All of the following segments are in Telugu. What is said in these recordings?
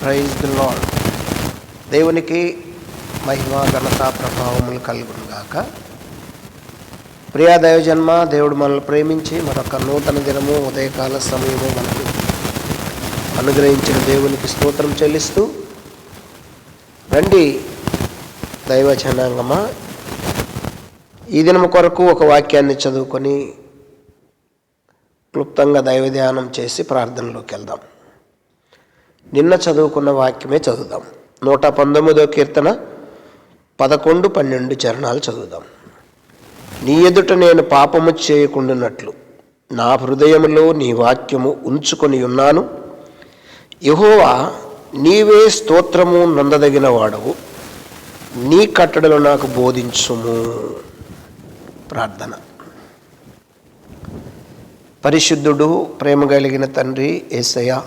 ప్రైజ్ ది లాడ్ దేవునికి మహిమ ఘనత ప్రభావములు కలుగునుగాక ప్రియా దైవజన్మ దేవుడు మనల్ని ప్రేమించి మరొక నూతన దినము ఉదయకాల సమయము మనకు అనుగ్రహించిన దేవునికి స్తోత్రం చెల్లిస్తూ రండి దైవజనాంగమా. ఈ దినము కొరకు ఒక వాక్యాన్ని చదువుకొని క్లుప్తంగా దైవ ధ్యానం చేసి ప్రార్థనలోకి వెళ్దాం. నిన్న చదువుకున్న వాక్యమే చదువుదాం. నూట పంతొమ్మిదో కీర్తన పదకొండు పన్నెండు చరణాలు చదువుదాం. నీ ఎదుట నేను పాపము చేయకుండానట్లు నా హృదయంలో నీ వాక్యము ఉంచుకొని ఉన్నాను. యహోవా నీవే స్తోత్రము నందదగిన వాడవు నీ కట్టడలు నాకు బోధించుము. ప్రార్థన. పరిశుద్ధుడు ప్రేమ కలిగిన తండ్రి ఏసయ్య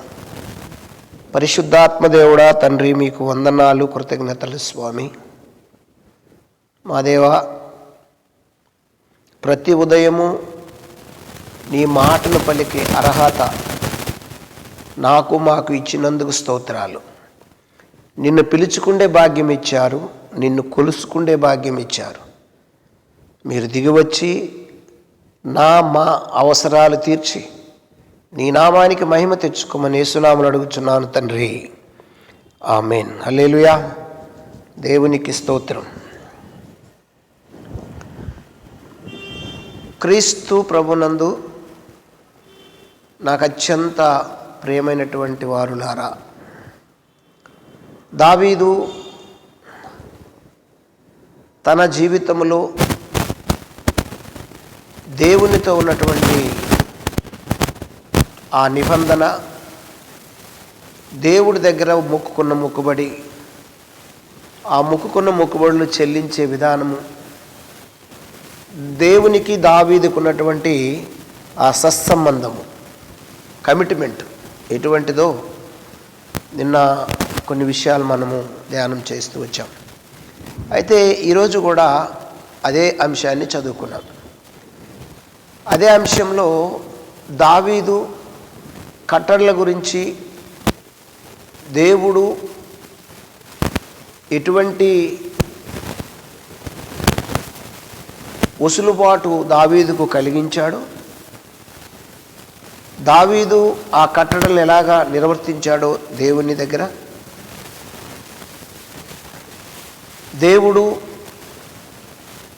పరిశుద్ధాత్మదేవుడా తండ్రి మీకు వందనాలు కృతజ్ఞతలు స్వామి. మా దేవా ప్రతి ఉదయము నీ మాటను పలికే అర్హత నాకు మాకు ఇచ్చినందుకు స్తోత్రాలు. నిన్ను పిలుచుకుండే భాగ్యం ఇచ్చారు నిన్ను కొలుసుకుండే భాగ్యం ఇచ్చారు. మీరు దిగివచ్చి నా మా అవసరాలు తీర్చి నీ నామానికి మహిమ తెచ్చుకోమని యేసునామలు అడుగుచున్నాను తండ్రి. ఆమెన్. హల్లెలూయా. దేవునికి స్తోత్రం. క్రీస్తు ప్రభునందు నాకు అత్యంత ప్రియమైనటువంటి వారులారా దావీదు తన జీవితంలో దేవునితో ఉన్నటువంటి ఆ నిబంధన దేవుడి దగ్గర మొక్కుకున్న మొక్కుబడి ఆ మొక్కుకున్న మొక్కుబడులు చెల్లించే విధానము దేవునికి దావీదుకున్నటువంటి ఆ సత్సంబంధము కమిట్మెంట్ ఎటువంటిదో నిన్న కొన్ని విషయాలు మనము ధ్యానం చేస్తూ వచ్చాం. అయితే ఈరోజు కూడా అదే అంశాన్ని చదువుకున్నాం. అదే అంశంలో దావీదు కట్టడల గురించి దేవుడు ఎటువంటి ఉసులుబాటు దావీదుకు కలిగించాడు దావీదు ఆ కట్టడలు ఎలాగా నిర్వర్తించాడో దేవుని దగ్గర? దేవుడు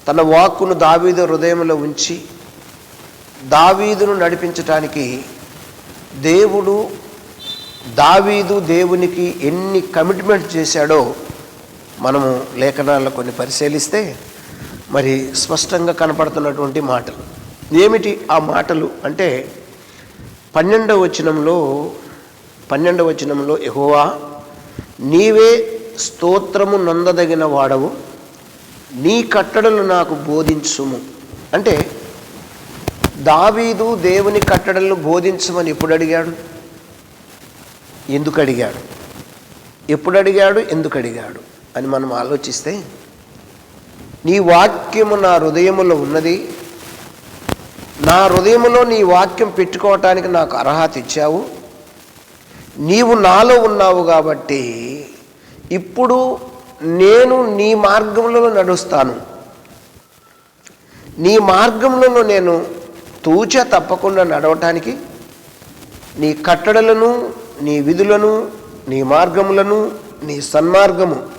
తన వాక్కును దావీదు హృదయంలో ఉంచి దావీదును నడిపించటానికి దేవుడు దావీదు దేవునికి ఎన్ని కమిట్మెంట్ చేశాడో మనము లేఖనాల్లో కొన్ని పరిశీలిస్తే మరి స్పష్టంగా కనపడుతున్నటువంటి మాటలు. ఏమిటి ఆ మాటలు? అంటే పన్నెండవ వచనంలో పన్నెండవ వచనంలో ఎహోవా నీవే స్తోత్రము నొందదగిన వాడవు నీ కట్టడలు నాకు బోధించుము. అంటే దావీదు దేవుని కట్టడలను బోధించమని ఎప్పుడు అడిగాడు? ఎందుకు అడిగాడు? ఎప్పుడు అడిగాడు? ఎందుకు అడిగాడు? అని మనం ఆలోచిస్తే నీ వాక్యము నా హృదయములో ఉన్నది నా హృదయములో నీ వాక్యం పెట్టుకోవటానికి నాకు అర్హత ఇచ్చావు నీవు నాలో ఉన్నావు కాబట్టి ఇప్పుడు నేను నీ మార్గంలో నడుస్తాను. నీ మార్గంలో నేను తూచ తప్పకుండా నడవటానికి నీ కట్టడలను నీ విధులను నీ మార్గములను నీ సన్మార్గము.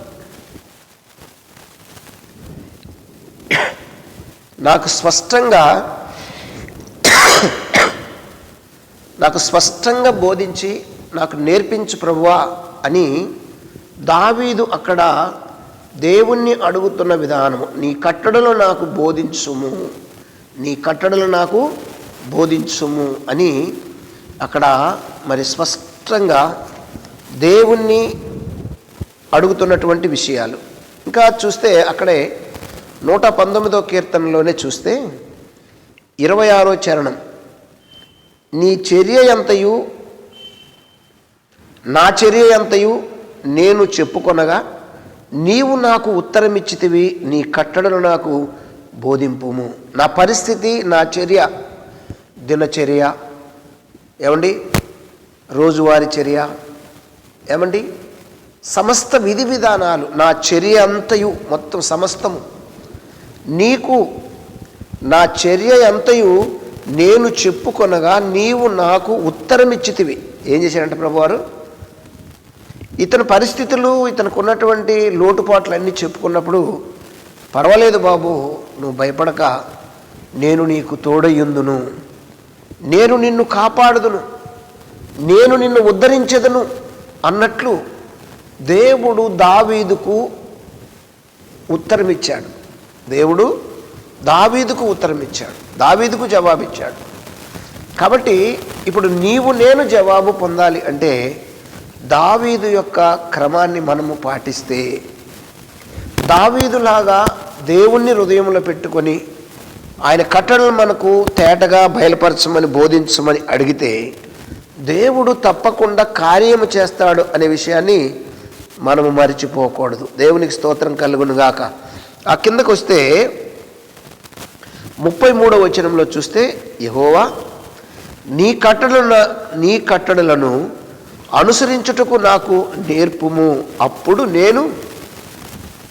నాకు స్పష్టంగా నాకు స్పష్టంగా బోధించి నాకు నేర్పించు ప్రభువా అని దావీదు అక్కడ దేవుణ్ణి అడుగుతున్న విధానము. నీ కట్టడలు నాకు బోధించుము. నీ కట్టడలు నాకు బోధించుము అని అక్కడ మరి స్పష్టంగా దేవుణ్ణి అడుగుతున్నటువంటి విషయాలు. ఇంకా చూస్తే అక్కడే నూట పంతొమ్మిదో కీర్తనలోనే చూస్తే ఇరవై ఆరో చరణం నీ చర్య ఎంతయు? నా చర్య ఎంతయు? నేను చెప్పుకొనగా నీవు నాకు ఉత్తరమిచ్చితివి నీ కట్టడలు నాకు బోధింపుము. నా పరిస్థితి నా చర్య దినచర్య. ఏమండి? రోజువారీ చర్య. ఏమండి? సమస్త విధి విధానాలు నా చర్య అంతయు మొత్తం సమస్తము. నీకు నా చర్య అంతయు నేను చెప్పుకొనగా నీవు నాకు ఉత్తరమిచ్చితివి. ఏం చేశారంటే ప్రభువారు? ఇతని పరిస్థితులు ఇతనికి ఉన్నటువంటి లోటుపాట్లు అన్నీ చెప్పుకున్నప్పుడు పర్వాలేదు బాబు నువ్వు భయపడక. నేను నీకు తోడయ్యుందును. నేను నిన్ను కాపాడుదును. నేను నిన్ను ఉద్ధరించదును అన్నట్లు దేవుడు దావీదుకు ఉత్తరమిచ్చాడు. దేవుడు దావీదుకు ఉత్తరమిచ్చాడు. దావీదుకు జవాబిచ్చాడు. కాబట్టి ఇప్పుడు నీవు నేను జవాబు పొందాలి అంటే దావీదు యొక్క క్రమాన్ని మనము పాటిస్తే దావీదులాగా దేవుణ్ణి హృదయంలో పెట్టుకొని ఆయన కట్టడలు మనకు తేటగా బయలుపరచమని బోధించమని అడిగితే దేవుడు తప్పకుండా కార్యము చేస్తాడు అనే విషయాన్ని మనము మరిచిపోకూడదు. దేవునికి స్తోత్రం కలుగునుగాక ఆ కిందకు వస్తే ముప్పై మూడవ వచనంలో చూస్తే యహోవా నీ కట్టడల నీ కట్టడలను అనుసరించుటకు నాకు నేర్పుము. అప్పుడు నేను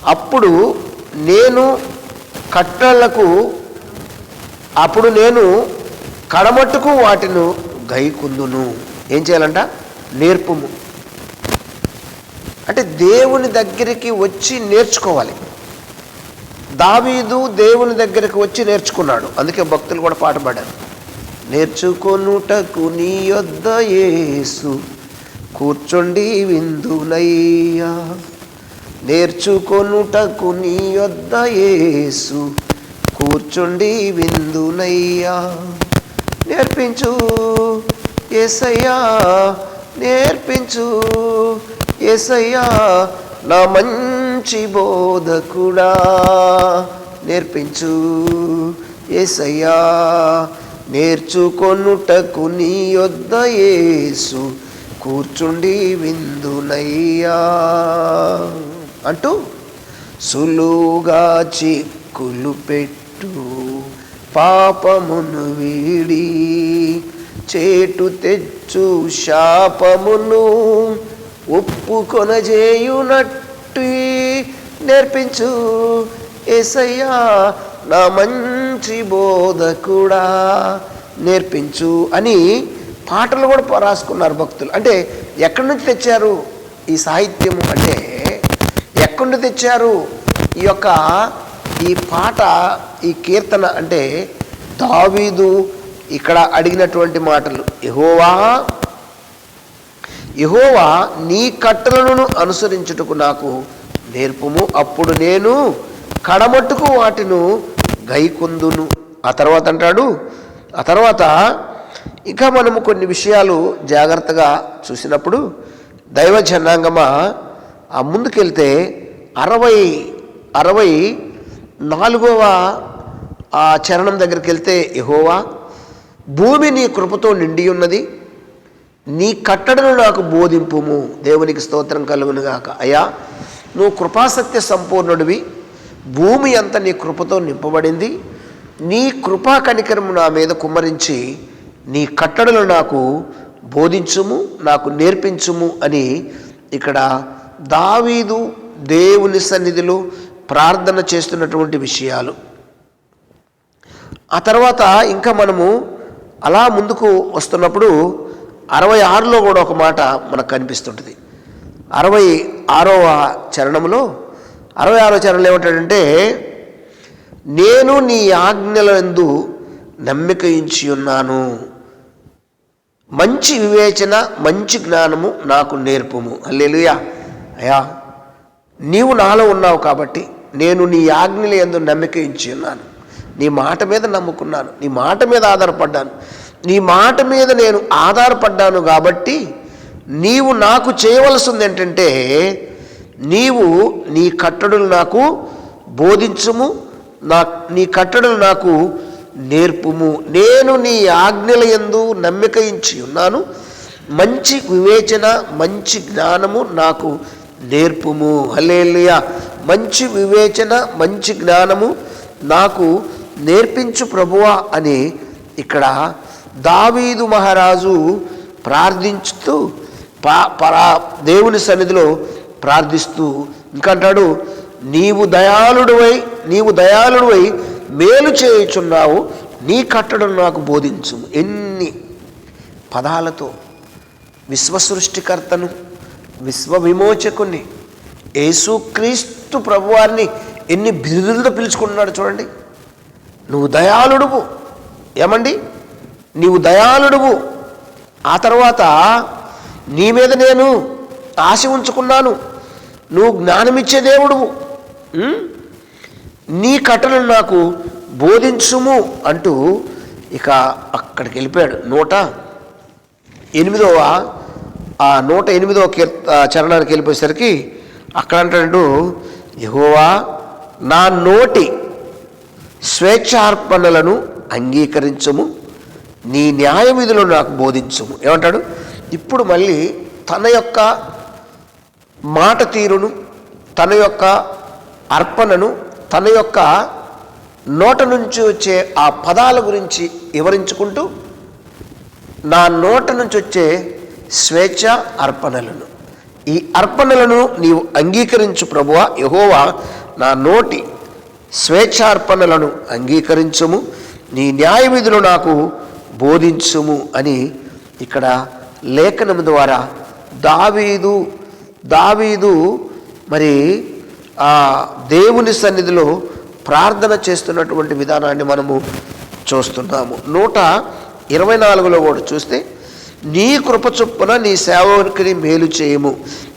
అప్పుడు నేను కట్టలకు అప్పుడు నేను కడమట్టుకు వాటిను గైకుందును. ఏం చేయాలంట? నేర్పుము. అంటే దేవుని దగ్గరికి వచ్చి నేర్చుకోవాలి. దావీదు దేవుని దగ్గరికి వచ్చి నేర్చుకున్నాడు. అందుకే భక్తులు కూడా పాట పాడారు. నేర్చుకొనుటకు నీ యొద్ద యేసు కూర్చోండి విందునయ్యా. నేర్చుకొనుటకు నీ యొద్ద యేసు. కూర్చోండి విందునయ్యా. నేర్పించు. ఏసయ్యా నేర్పించు. ఏసయ్యా నా మంచి బోధకుడా. నేర్పించు. ఏసయ్యా నేర్చుకొనుటకు నీ యొద్ద యేసు. కూర్చుండి విందునయ్యా. అంటూ సులువుగా చిక్కులు పెట్టు పాపమును వీడి చేటు తెచ్చు శాపమును ఒప్పుకొనజేయునట్టు నేర్పించు. ఏసయ్యా నా మంచి బోధకుడా నేర్పించు అని పాటలు కూడా రాసుకున్నారు భక్తులు. అంటే ఎక్కడి నుంచి తెచ్చారు ఈ సాహిత్యము అంటే ఎక్కడి తెచ్చారు? ఈ యొక్క ఈ పాట ఈ కీర్తన అంటే దావీదు ఇక్కడ అడిగినటువంటి మాటలు. యహోవా యహోవా నీ కట్టలను అనుసరించుటకు నాకు నేర్పుము. అప్పుడు నేను కడమట్టుకు వాటిను గైకొందును. ఆ తర్వాత అంటాడు ఆ తర్వాత ఇంకా మనము కొన్ని విషయాలు జాగ్రత్తగా చూసినప్పుడు దైవ జనాంగమా ఆ ముందుకెళ్తే అరవై అరవై నాలుగవ ఆ చరణం దగ్గరికి వెళ్తే యహోవా భూమి నీ కృపతో నిండి ఉన్నది నీ కట్టడను నాకు బోధింపుము. దేవునికి స్తోత్రం కలుగునుగాక. అయ్యా నువ్వు కృపాసత్య సంపూర్ణుడివి భూమి అంతా నీ కృపతో నింపబడింది నీ కృపా కనికరము నా మీద కుమ్మరించి నీ కట్టడలు నాకు బోధించుము నాకు నేర్పించుము అని ఇక్కడ దావీదు దేవుని సన్నిధిలో ప్రార్థన చేస్తున్నటువంటి విషయాలు. ఆ తర్వాత ఇంకా మనము అలా ముందుకు వస్తున్నప్పుడు అరవై ఆరులో కూడా ఒక మాట మనకు కనిపిస్తుంటుంది. అరవై ఆరవ చరణంలో అరవై ఆరో చరణంలో ఏమంటాడంటే నేను నీ ఆజ్ఞలందు నమ్మిక ఉన్నాను. మంచి వివేచన మంచి జ్ఞానము నాకు నేర్పము. అల్లెలుయా అయ్యా నీవు నాలో ఉన్నావు కాబట్టి నేను నీ ఆజ్ఞలు ఎందు నమ్మిక ఇచ్చి ఉన్నాను. నీ మాట మీద నమ్ముకున్నాను. నీ మాట మీద ఆధారపడ్డాను. నీ మాట మీద నేను ఆధారపడ్డాను కాబట్టి నీవు నాకు చేయవలసింది ఏంటంటే నీవు నీ కట్టడులు నాకు బోధించుము నా నీ కట్టడలు నాకు నేర్పుము. నేను నీ ఆజ్ఞల ఎందు నమ్మిక ఇచ్చి ఉన్నాను. మంచి వివేచన మంచి జ్ఞానము నాకు నేర్పుము. హలేలుయా మంచి వివేచన మంచి జ్ఞానము నాకు నేర్పించు ప్రభువా అని ఇక్కడ దావీదు మహారాజు ప్రార్థించుతూ పరా దేవుని సన్నిధిలో ప్రార్థిస్తూ ఇంకంటాడు నీవు దయాళుడువై నీవు దయాళుడువై మేలు చేయుచున్నావు. నీ కట్టడం నాకు బోధించు ఎన్ని పదాలతో విశ్వసృష్టికర్తను విశ్వ విమోచకుణ్ణి యేసుక్రీస్తు ప్రభువారిని ఎన్ని బిరుదులతో పిలుచుకుంటున్నాడు చూడండి. నువ్వు దయాళుడువు. ఏమండి? నీవు దయాళుడువు. ఆ తర్వాత నీ మీద నేను ఆశ ఉంచుకున్నాను. నువ్వు జ్ఞానమిచ్చే దేవుడువు. నీ కట్టలను నాకు బోధించుము అంటూ ఇక అక్కడికి వెళ్ళిపోయాడు. నూట ఎనిమిదవ ఆ నూట ఎనిమిదవ చరణానికి వెళ్ళిపోయేసరికి అక్కడ అంటాడు యహోవా నా నోటి స్వేచ్ఛార్పణలను అంగీకరించము నీ న్యాయవిధులను నాకు బోధించము. ఏమంటాడు? ఇప్పుడు మళ్ళీ తన యొక్క మాట తీరును తన యొక్క అర్పణను తన యొక్క నోట నుంచి వచ్చే ఆ పదాల గురించి వివరించుకుంటూ నా నోట నుంచి వచ్చే స్వేచ్ఛ అర్పణలను. ఈ అర్పణలను నీవు అంగీకరించు ప్రభువా యహోవా నా నోటి స్వేచ్ఛార్పణలను అంగీకరించుము నీ న్యాయ విధులు నాకు బోధించుము అని ఇక్కడ లేఖనం ద్వారా దావీదు దావీదు మరి ఆ దేవుని సన్నిధిలో ప్రార్థన చేస్తున్నటువంటి విధానాన్ని మనము చూస్తున్నాము. నూట ఇరవై నాలుగులో కూడా చూస్తే నీ కృప చొప్పున నీ సేవకుని మేలు చేయము.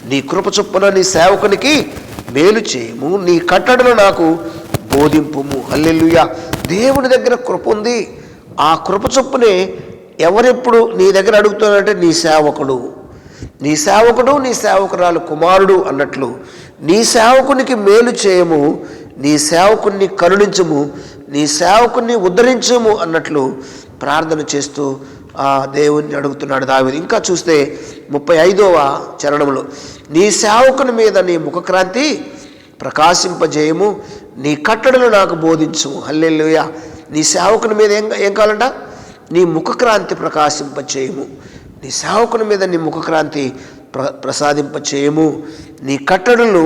నీ కృప చొప్పున నీ సేవకునికి మేలు చేయము. నీ కట్టడను నాకు బోధింపుము. హల్లెలూయా. దేవుని దగ్గర కృప ఉంది. ఆ కృప చొప్పునే ఎవరెప్పుడు నీ దగ్గర అడుగుతున్నారంటే నీ సేవకుడు. నీ సేవకుడు నీ సేవకురాలు కుమారుడు అన్నట్లు నీ సేవకునికి మేలు చేయము. నీ సేవకుని కరుణించము. నీ సేవకుణ్ణి ఉద్ధరించము అన్నట్లు ప్రార్థన చేస్తూ దేవుణ్ణి అడుగుతున్నాడు దావిది. ఇంకా చూస్తే ముప్పై ఐదవ చరణంలో నీ సేవకుని మీద నీ ముఖక్రాంతి ప్రకాశింపజేయము నీ కట్టడలు నాకు బోధించుము హల్లెలూయా. నీ సేవకుని మీద ఏం ఏం కావాలంట? నీ ముఖక్రాంతి ప్రకాశింపచేయము నీ సేవకుని మీద నీ ముఖక్రాంతి ప్ర ప్రసాదింపచేయము నీ కట్టడలను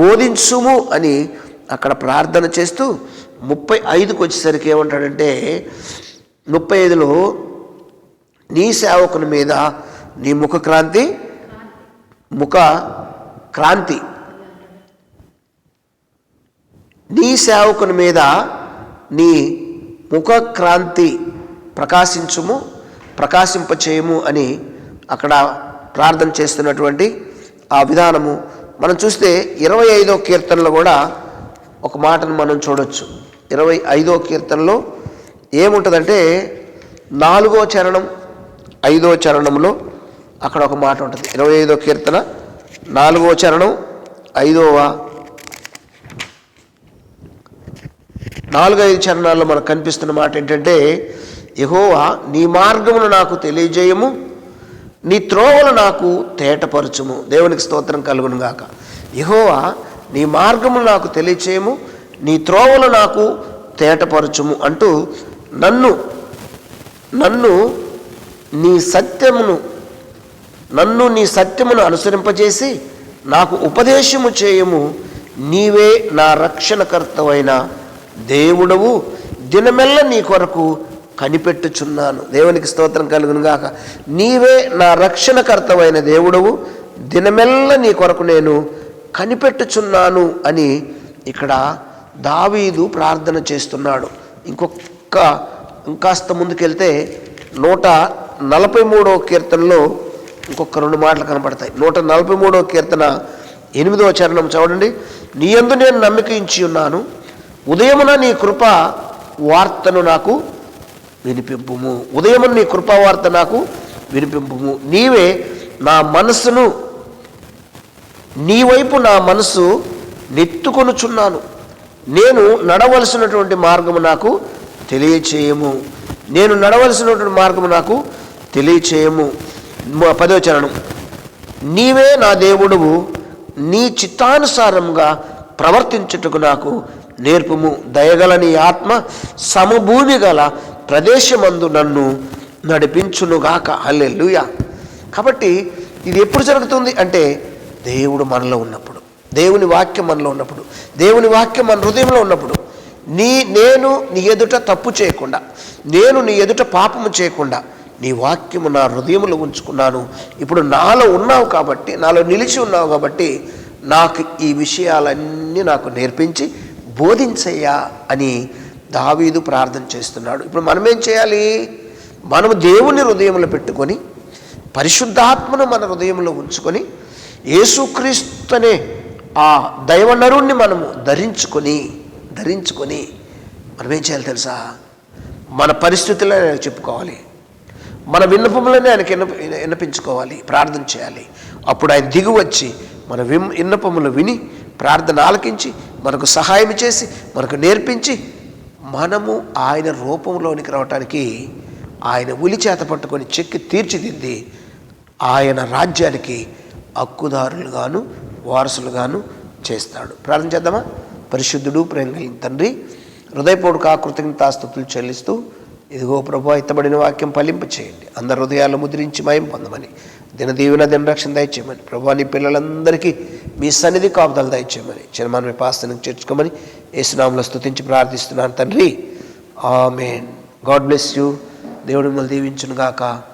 బోధించుము అని అక్కడ ప్రార్థన చేస్తూ ముప్పై ఐదుకు వచ్చేసరికి ఏమంటాడంటే ముప్పై ఐదులో నీ సేవకుని మీద నీ ముఖక్రాంతి ముఖ క్రాంతి. నీ సేవకుని మీద నీ ముఖ క్రాంతి ప్రకాశించుము ప్రకాశింపచేయము అని అక్కడ ప్రార్థన చేస్తున్నటువంటి ఆ విధానము. మనం చూస్తే ఇరవై ఐదో కీర్తనలో కూడా ఒక మాటను మనం చూడొచ్చు. ఇరవై ఐదో కీర్తనలో ఏముంటుందంటే నాలుగో చరణం ఐదో చరణంలో అక్కడ ఒక మాట ఉంటుంది. ఇరవై ఐదో కీర్తన నాలుగో చరణం ఐదవ నాలుగైదు చరణాల్లో మనకు కనిపిస్తున్న మాట ఏంటంటే యహోవా నీ మార్గమును నాకు తెలియజేయము నీ త్రోవలు నాకు తేటపరచుము. దేవునికి స్తోత్రం కలుగును గాక. యహోవా నీ మార్గమును నాకు తెలియచేయము నీ త్రోవలు నాకు తేటపరచుము అంటూ నన్ను నన్ను నీ సత్యమును నన్ను నీ సత్యమును అనుసరింపజేసి నాకు ఉపదేశము చేయము. నీవే నా రక్షణకర్తవైన దేవుడవు. దినమెల్ల నీ కొరకు కనిపెట్టుచున్నాను. దేవునికి స్తోత్రం కలుగునుగాక. నీవే నా రక్షణకర్తవైన దేవుడవు. దినమెల్ల నీ కొరకు నేను కనిపెట్టుచున్నాను అని ఇక్కడ దావీదు ప్రార్థన చేస్తున్నాడు. ఇంకొక ఇంకాస్త ముందుకెళ్తే నూట నలభై మూడో కీర్తనలో ఇంకొక రెండు మాటలు కనపడతాయి. నూట నలభై మూడో కీర్తన ఎనిమిదవ చరణం చూడండి నీ యందు నేను నమ్మిక ఇచ్చి ఉన్నాను. ఉదయమున నీ కృప వార్తను నాకు వినిపింపుము. ఉదయమున నీ కృపా వార్త నాకు వినిపింపుము. నీవే నా మనస్సును నీ వైపు నా మనసు నెత్తుకొనుచున్నాను. నేను నడవలసినటువంటి మార్గము నాకు తెలియచేయము. నేను నడవలసినటువంటి మార్గము నాకు తెలియచేయము. మ- పదో చరణం నీవే నా దేవుడువు నీ చిత్తానుసారంగా ప్రవర్తించుటకు నాకు నేర్పుము. దయగల నీ ఆత్మ సమభూమి గల ప్రదేశమందు నన్ను నడిపించునుగాక. హల్లెలూయా. కాబట్టి ఇది ఎప్పుడు జరుగుతుంది అంటే దేవుడు మనలో ఉన్నప్పుడు దేవుని వాక్యం మనలో ఉన్నప్పుడు దేవుని వాక్యం మన హృదయంలో ఉన్నప్పుడు. నీ నేను నీ ఎదుట తప్పు చేయకుండా నేను నీ ఎదుట పాపము చేయకుండా నీ వాక్యము నా హృదయంలో ఉంచుకున్నాను. ఇప్పుడు నాలో ఉన్నావు కాబట్టి నాలో నిలిచి ఉన్నావు కాబట్టి నాకు ఈ విషయాలన్నీ నాకు నేర్పించి బోధించయ్యా అని దావీదు ప్రార్థన చేస్తున్నాడు. ఇప్పుడు మనం ఏం చేయాలి? మనము దేవుని హృదయంలో పెట్టుకొని పరిశుద్ధాత్మను మన హృదయంలో ఉంచుకొని యేసుక్రీస్తునే ఆ దైవనరుణ్ణి మనము ధరించుకొని ధరించుకొని మనం ఏం చేయాలి తెలుసా? మన పరిస్థితుల్లో చెప్పుకోవాలి. మన విన్నపములనే ఆయనకి విన్న విన్నపించుకోవాలి ప్రార్థన చేయాలి. అప్పుడు ఆయన దిగువచ్చి మన విమ్ విన్నపములు విని ప్రార్థన ఆలకించి మనకు సహాయం చేసి మనకు నేర్పించి మనము ఆయన రూపంలోనికి రావటానికి ఆయన ఉలి చేత పట్టుకొని చెక్కి తీర్చిదిద్ది ఆయన రాజ్యానికి హక్కుదారులుగాను వారసులుగాను చేస్తాడు. ప్రార్థన చేద్దామా? పరిశుద్ధుడు ప్రేమ తండ్రి హృదయపూర్వక కృతజ్ఞతాస్తుతులు చెల్లిస్తూ ఇదిగో ప్రభు ఎత్తబడిన వాక్యం ఫలింపు చేయండి. అందరి హృదయాలు ముద్రించి మయం పొందమని. దినదీవెన దినరక్షణ దయచేయమని. ప్రభు నీ పిల్లలందరికీ మీ సన్నిధి కాపుదలు దయచేయమని. చిరమాన మీ చేర్చుకోమని యేసునామంలో స్థుతించి ప్రార్థిస్తున్నాను తండ్రి. ఆమెన్. God bless you. దేవుడు మిమ్మల్ని దీవించునుగాక.